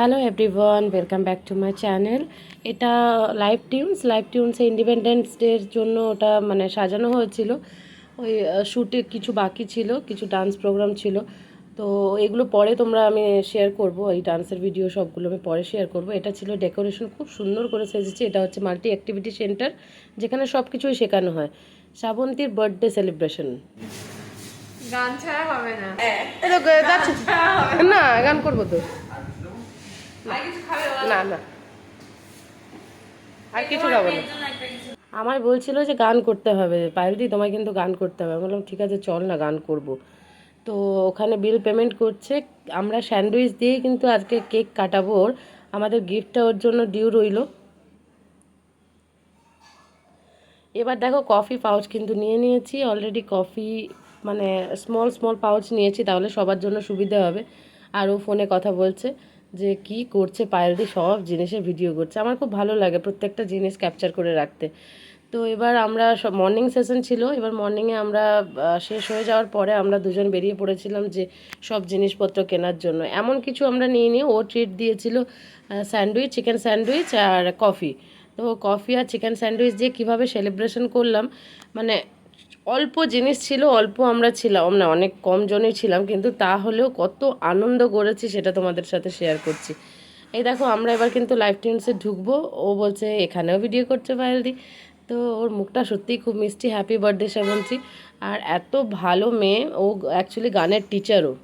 Hello everyone welcome back to my channel এটা live tunes live টিউনসে independence ডের জন্য ওটা মানে সাজানো হয়েছিল। ওই শ্যুটে কিছু বাকি ছিল কিছু ডান্স প্রোগ্রাম ছিল। তো এগুলো পরে তোমরা আমি শেয়ার করব। এই ডান্সের ভিডিও সবগুলো আমি পরে শেয়ার করব। এটা ছিল ডেকোরেশন খুব সুন্দর করে সেজেছে। এটা হচ্ছে মাল্টি অ্যাক্টিভিটি সেন্টার যেখানে সব কিছুই শেখানো হয়। শ্রাবন্তীর বার্থডে সেলিব্রেশন গান ছাড়া হবে না। না গান করব তো? না। না আর কিছু খাব না। আমায় বলছিল যে গান করতে হবে। পায়েলদি তোমায় কিন্তু গান করতে হবে। আমি বললাম ঠিক আছে চল না গান করব। তো ওখানে বিল পেমেন্ট করছে। আমরা স্যান্ডউইচ দিয়েই কিন্তু আজকে কেক কাটাবো ওর। আমাদের গিফটটা ওর জন্য ডিউ রইল। এবার দেখো কফি পাউচ কিন্তু নিয়ে নিয়েছি। অলরেডি কফি মানে স্মল স্মল পাউচ নিয়েছি তাহলে সবার জন্য সুবিধা হবে। আর ও ফোনে কথা বলছে। যে কি করছে পায়েল পায়েলদি সব জিনিসের ভিডিও করছে। আমার খুব ভালো লাগে প্রত্যেকটা জিনিস ক্যাপচার করে রাখতে। তো এবার আমরা সব মর্নিং সেশন ছিল। এবার মর্নিংয়ে আমরা শেষ হয়ে যাওয়ার পরে আমরা দুজন বেরিয়ে পড়েছিলাম যে সব জিনিসপত্র কেনার জন্য। এমন কিছু আমরা নিয়ে নিয়ে ও ট্রিট দিয়েছিল স্যান্ডউইচ চিকেন স্যান্ডউইচ আর কফি তো কফি আর চিকেন স্যান্ডউইচ দিয়ে কীভাবে সেলিব্রেশন করলাম মানে অল্প জিনিস ছিল, অল্প আমরা ছিলাম না, অনেক কম জনই ছিলাম, কিন্তু তা হলেও কত আনন্দ করেছি সেটা তোমাদের সাথে শেয়ার করছি। এই দেখো, আমরা এবার কিন্তু লাইভ টিউন্সে ঢুকবো, ও বলছে এখানেও ভিডিও করছে পায়েলদি তো ওর মুখটা সত্যিই খুব মিষ্টি হ্যাপি বার্থডে সেবন্তি আর এত ভালো মেয়ে, ও অ্যাকচুয়ালি গানের টিচারও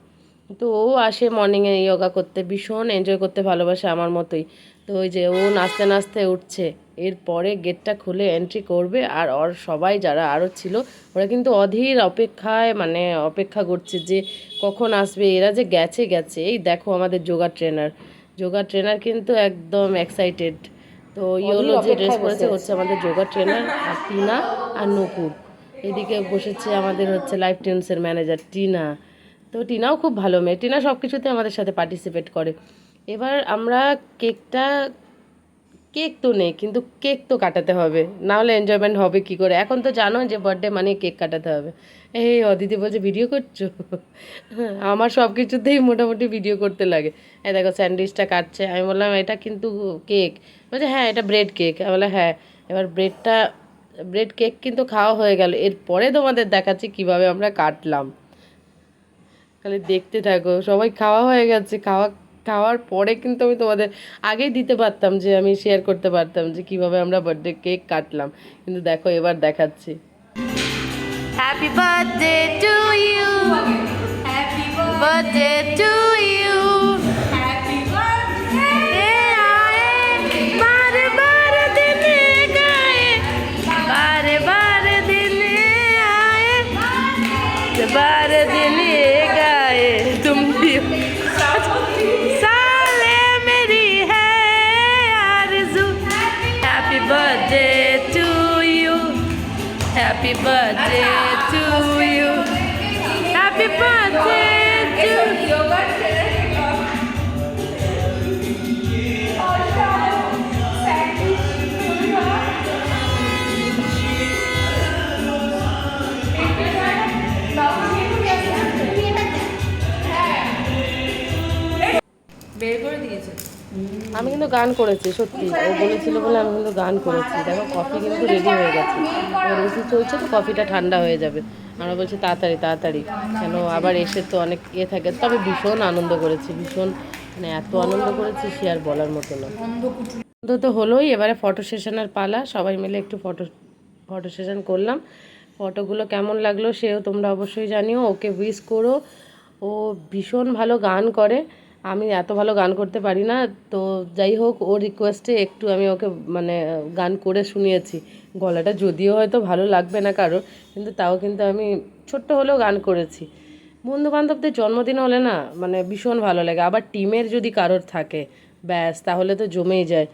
তো ও আসে মর্নিংয়ে যোগা করতে, ভীষণ এনজয় করতে ভালোবাসে আমার মতোই। তো ওই যে ও নাচতে নাচতে উঠছে। এরপরে গেটটা খুলে এন্ট্রি করবে আর ওর সবাই যারা আরও ছিল ওরা কিন্তু অধীর অপেক্ষায় মানে অপেক্ষা করছে যে কখন আসবে এরা যে গেছে গেছে। এই দেখো আমাদের যোগা ট্রেনার যোগা ট্রেনার কিন্তু একদম এক্সাইটেড তো ইয়োলো যে ড্রেস পরেছে হচ্ছে আমাদের যোগা ট্রেনার আর টিনা আর নকুর এদিকে বসেছে আমাদের হচ্ছে লাইফ টিউন্সের ম্যানেজার টিনা। তো টিনাও খুব ভালো মেয়ে। টিনা সব কিছুতে আমাদের সাথে পার্টিসিপেট করে। এবার আমরা কেকটা, কেক তো নেই, কিন্তু কেক তো কাটাতে হবে। নাহলে এনজয়মেন্ট হবে কি করে? এখন তো জানো যে বার্থডে মানে কেক কাটাতে হবে। এই অদিতি বলছে, ভিডিও করছ? আমার সব কিছুতেই মোটামুটি ভিডিও করতে লাগে। এই দেখো, স্যান্ডউইচটা কাটছে। আমি বললাম, এটা কিন্তু কেক। বলছে হ্যাঁ এটা ব্রেড কেক আমি বললাম হ্যাঁ। এবার ব্রেডটা ব্রেড কেক কিন্তু খাওয়া হয়ে গেল। এরপরে তোমাদের দেখাচ্ছি কীভাবে আমরা কাটলাম। খালি দেখতে থাকো, সবাই খাওয়া হয়ে গেছে, খাওয়া খাওয়ার পরে কিন্তু আমি তোমাদের আগেই দিতে পারতাম যে আমি শেয়ার করতে পারতাম যে কিভাবে আমরা বার্থডে কেক কাটলাম কিন্তু দেখো এবার দেখাচ্ছি Happy birthday to you. Happy birthday to you. Happy birthday. बारे बारे दिन Happy birthday to you. Happy birthday to you. বের করে দিয়েছে আমি কিন্তু গান করেছি, সত্যি। ও বলেছিল বলে আমি কিন্তু গান করেছি। দেখো কফি কিন্তু রেডি হয়ে গেছে। এবার এসি চলছে তো কফিটা ঠান্ডা হয়ে যাবে। আমরা বলছি, তাড়াতাড়ি তাড়াতাড়ি। কেন, আবার এসে তো অনেক ইয়ে থাকে। তবে ভীষণ আনন্দ করেছি, ভীষণ। মানে এত আনন্দ করেছি সে আর বলার মতো না। আনন্দ তো হলোই। এবারে ফটো সেশনের পালা। সবাই মিলে একটু ফটো ফটো সেশন করলাম। ফটোগুলো কেমন লাগল সেও তোমরা অবশ্যই জানিও। ওকে উইশ করো। ও ভীষণ ভালো গান করে। আমি এত ভালো গান করতে পারি না, তো যাই হোক ওর রিকোয়েস্টে একটু আমি ওকে মানে গান করে শুনিয়েছি। গলাটা যদিও হয়তো ভালো লাগবে না কারোর, কিন্তু তাও কিন্তু আমি ছোট্ট হলেও গান করেছি। বন্ধু বান্ধবদের জন্মদিন হলে না মানে ভীষণ ভালো লাগে। আবার টিমের যদি কারোর থাকে, ব্যাস, তাহলে তো জমেই যায়।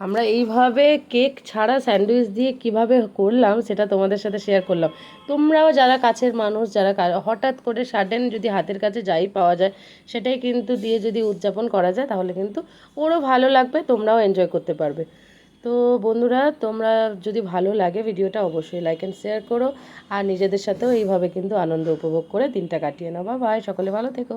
আমরা এইভাবে কেক ছাড়া স্যান্ডউইচ দিয়ে কীভাবে করলাম, সেটা তোমাদের সাথে শেয়ার করলাম। তোমরাও যারা কাছের মানুষ, যারা হঠাৎ করে সাডেন যদি হাতের কাছে যাই পাওয়া যায়, সেটাই কিন্তু দিয়ে যদি উদযাপন করা যায়, তাহলে কিন্তু ওরও ভালো লাগবে, তোমরাও এনজয় করতে পারবে। তো বন্ধুরা, তোমরা যদি ভালো লাগে ভিডিওটা, অবশ্যই লাইক অ্যান্ড শেয়ার করো। আর নিজেদের সাথেও এইভাবে কিন্তু আনন্দ উপভোগ করে দিনটা কাটিয়ে নাও। বা সকলে ভালো থেকো।